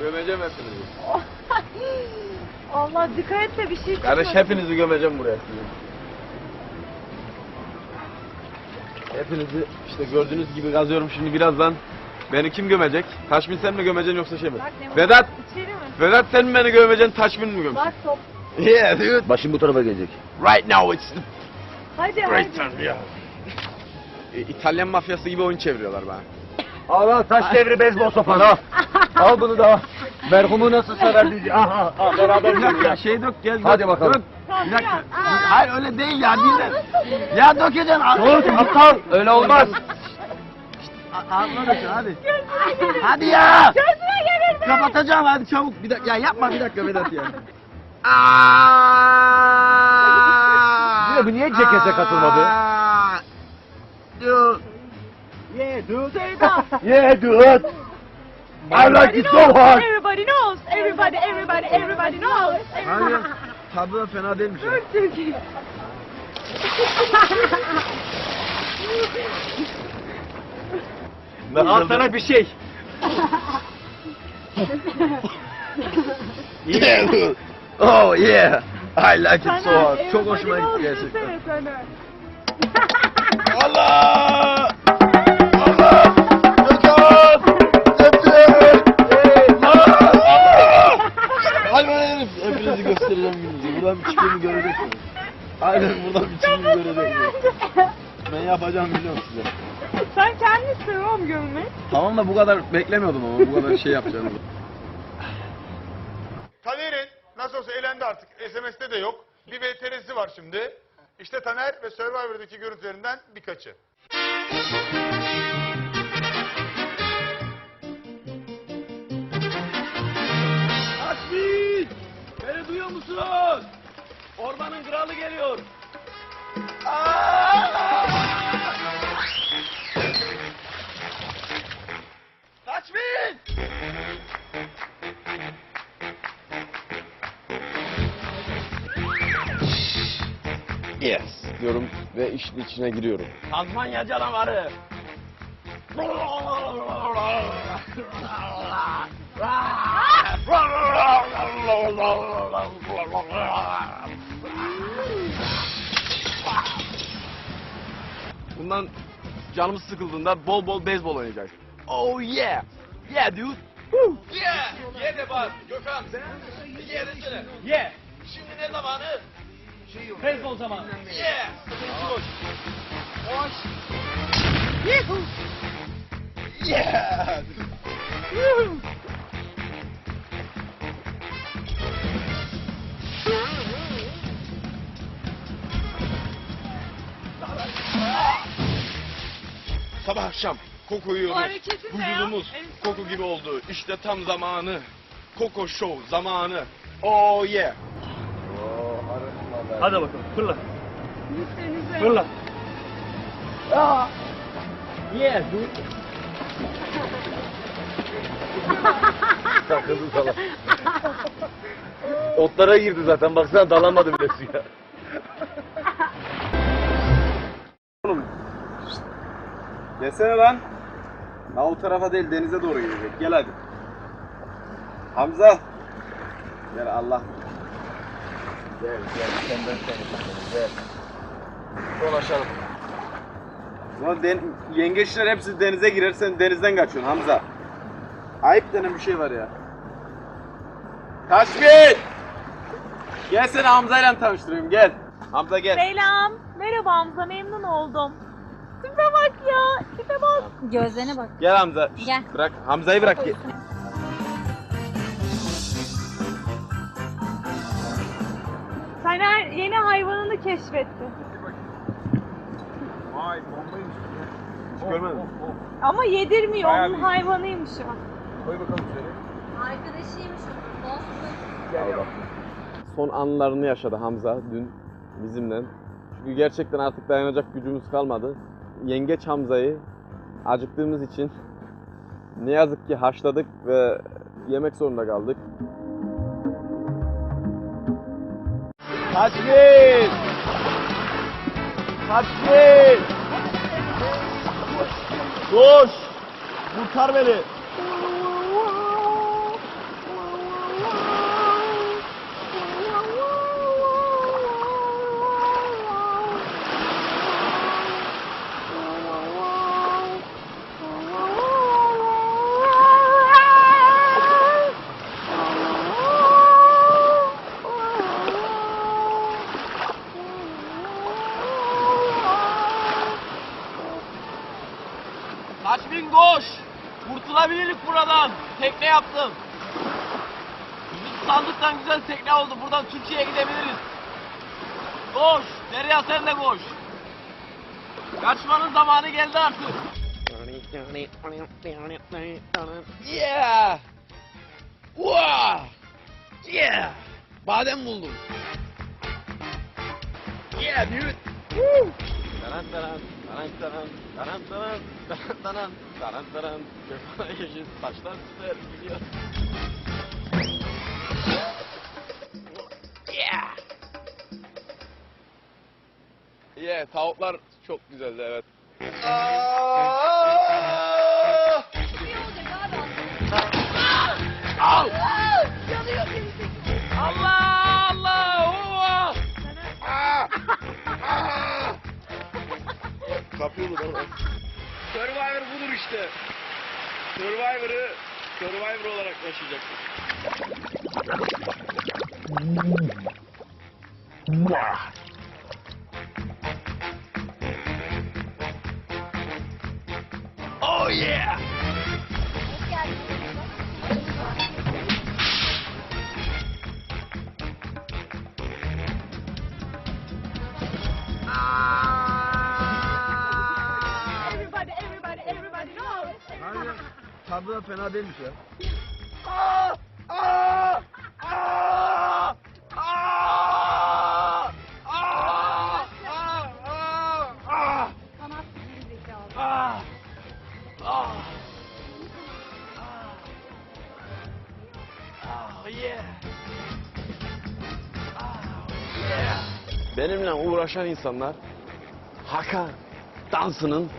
Gömeceğim hepinizi. Allah dikkat et de bir şey Kardeş çıkmasın. hepinizi gömeceğim buraya. Hepinizi işte gördüğünüz gibi gazıyorum şimdi birazdan. Beni kim gömecek? Taşmin sen mi gömeceksin yoksa şey mi? Bak ne? Vedat! İçeri mi? Vedat sen mi beni gömeceksin, Taşmin mi gömeceksin? Bak top. Yeah dude. Başım bu tarafa gelecek. Right now it's the Hadi great hadi. time yeah. İtalyan mafyası gibi oyun çeviriyorlar bana. Al al taş devri beyzbol sopan al. al bunu da al. Merhumu nasıl severdi? Aha, aha beraber Bir dakika şey dök gel. Hadi dök, bakalım. dök. Bir dakika. Hayır öyle değil ya dinle. Ya dökeceksin. Dur aptal öyle olmaz. Ağzına dökün hadi. Hadi ya. Gözüme gelir be. Kapatacağım hadi çabuk. Bir dakika ya yapma bir dakika Vedat ya. Niye, bu niye cekete katılmadı? Dude. Yeah dude. Sevda. Yeah dude. I like it so hard. Everybody knows. Everybody, everybody, everybody knows. Hayır. Everybody. Tadı da fena değilmiş. ya. Türkiye. Al sana bir şey. Yeah. Oh yeah. I like it so hard. Çok hoşuma gitti gerçekten. Allah! Aynen buradan bir çıkımı göreceksiniz. Ben yapacağım biliyorum size. Sen kendini seviyorum görmek. Tamam da bu kadar beklemiyordum ama bu kadar şey yapacağını. Taner'in nasıl olsa elendi artık. SMS'te de yok. Bir VTR'si var şimdi. İşte Taner ve Survivor'daki görüntülerinden birkaçı. Asmi! Beni duyuyor musun? Ormanın kralı geliyor. Taşmin! Yes diyorum ve işin içine giriyorum. Tazmanya canavarı. Bundan canımız sıkıldığında bol bol beyzbol oynayacağız. Oh yeah. Yeah dude. Woo. Yeah. Yeah de bak. Gökhan. Yeah desene. Yeah. Şimdi ne zamanı? Beyzbol zamanı. Yeah. Koş. Koş. Yuhu. Yeah. Yuhu. Sabah akşam Bu hareketin ne ya? vücudumuz koku gibi oldu. İşte tam zamanı. Koko Show zamanı. Oh yeah. Hadi bakalım fırla. Lütfenize. Fırla. Yeah dude. Takıldı salak. Otlara girdi zaten baksana dalamadı bile suya. Desene lan. Ha o tarafa değil denize doğru gidecek. Gel hadi. Hamza. Gel Allah. Gel gel senden seni gel. Dolaşalım. Sonra den yengeçler hepsi denize girer sen denizden kaçıyorsun Hamza. Ayıp denen bir şey var ya. Taşmin! Gel seni Hamza'yla tanıştırayım gel. Hamza gel. Selam. Merhaba Hamza memnun oldum. Tipe bak ya. Tipe bak. Gözlerine bak. Gel Hamza. Şşt, Gel. Bırak. Hamza'yı bırak. Gel. Taner yeni hayvanını keşfetti. Vay bombaymış. Hiç görmedim. Ama yedirmiyor. Bayağı Onun büyük. hayvanıymış o. Koy bakalım şöyle. Arkadaşıymış. Dostum. son anlarını yaşadı Hamza dün bizimle. Çünkü gerçekten artık dayanacak gücümüz kalmadı. Yengeç Hamza'yı acıktığımız için ne yazık ki haşladık ve yemek zorunda kaldık. Taşmin! Taşmin! Koş! Kurtar beni! Yaptım. Bizim sandıktan güzel tekne oldu. Buradan Türkiye'ye gidebiliriz. Koş. Derya sen de koş. Kaçmanın zamanı geldi artık. Yeah. Wow. Yeah. Badem buldum. Yeah dude. Woo. Taran taran, taran taran, taran taran, taran taran, taran taran. Gökhan'a yeşil saçlar süper gidiyor. Yeah. Yeah, tavuklar çok güzeldi evet. Al! Survivor'ı Survivor olarak yaşayacak. Oh yeah! Da fena değilmiş ya. Aa! Aa! Aa! Aa! Aa! Aa! Aa! Sanat geri zekalı. Ah! Ah! Ah! yeah! Ah, yeah! Benimle uğraşan insanlar Hakan dansının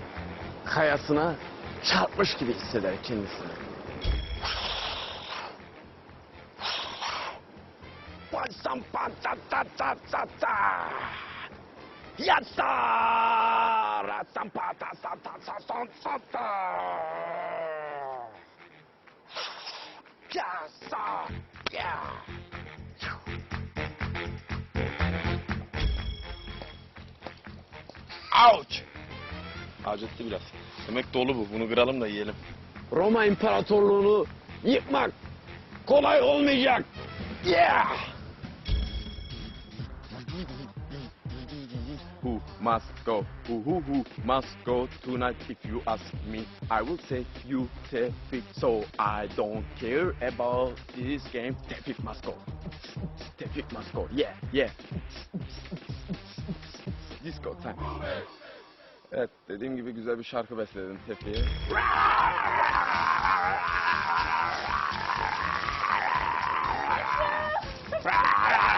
kayasına çarpmış gibi hisseder kendisini. Pansam pansa. Yatsa! Ratsam pa. Yatsa! Yeah! Ouch! Acıttı biraz. Demek dolu bu. Bunu kıralım da yiyelim. Roma İmparatorluğunu yıkmak kolay olmayacak. Yeah! who must go? Who who who must go tonight? If you ask me, I will say you Tefik. So I don't care about this game. Tefik must go. Tefik must go. Yeah, yeah. Disco time. Evet, dediğim gibi güzel bir şarkı besledim Tefik'e.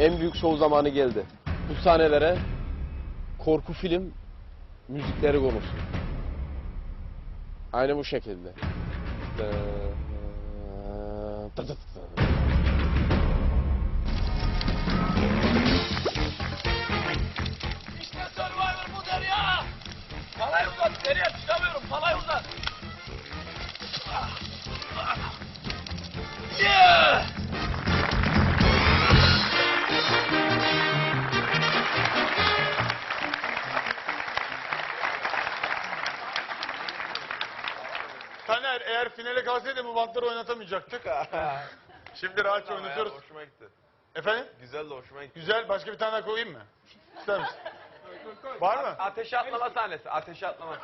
En büyük şov zamanı geldi. Bu sahnelere korku film müzikleri konulsun. Aynı bu şekilde. İşte Survivor bu Derya! Palay uzat, Derya saattir oynatamayacaktık. Şimdi rahatça oynatıyoruz. Yani hoşuma gitti. Efendim? Güzel de hoşuma gitti. Güzel. Başka bir tane daha koyayım mı? İster misin? Var mı? Ateşe atlama sahnesi. Ateşe atlama.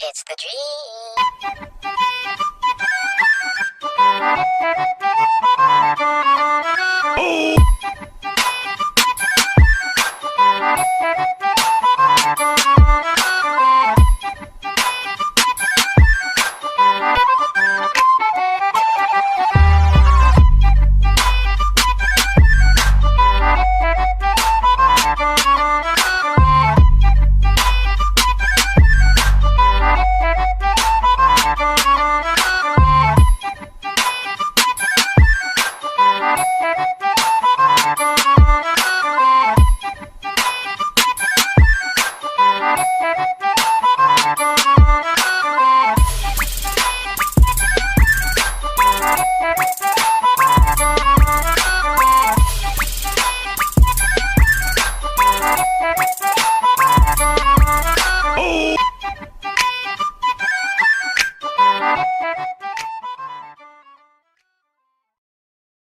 It's the dream.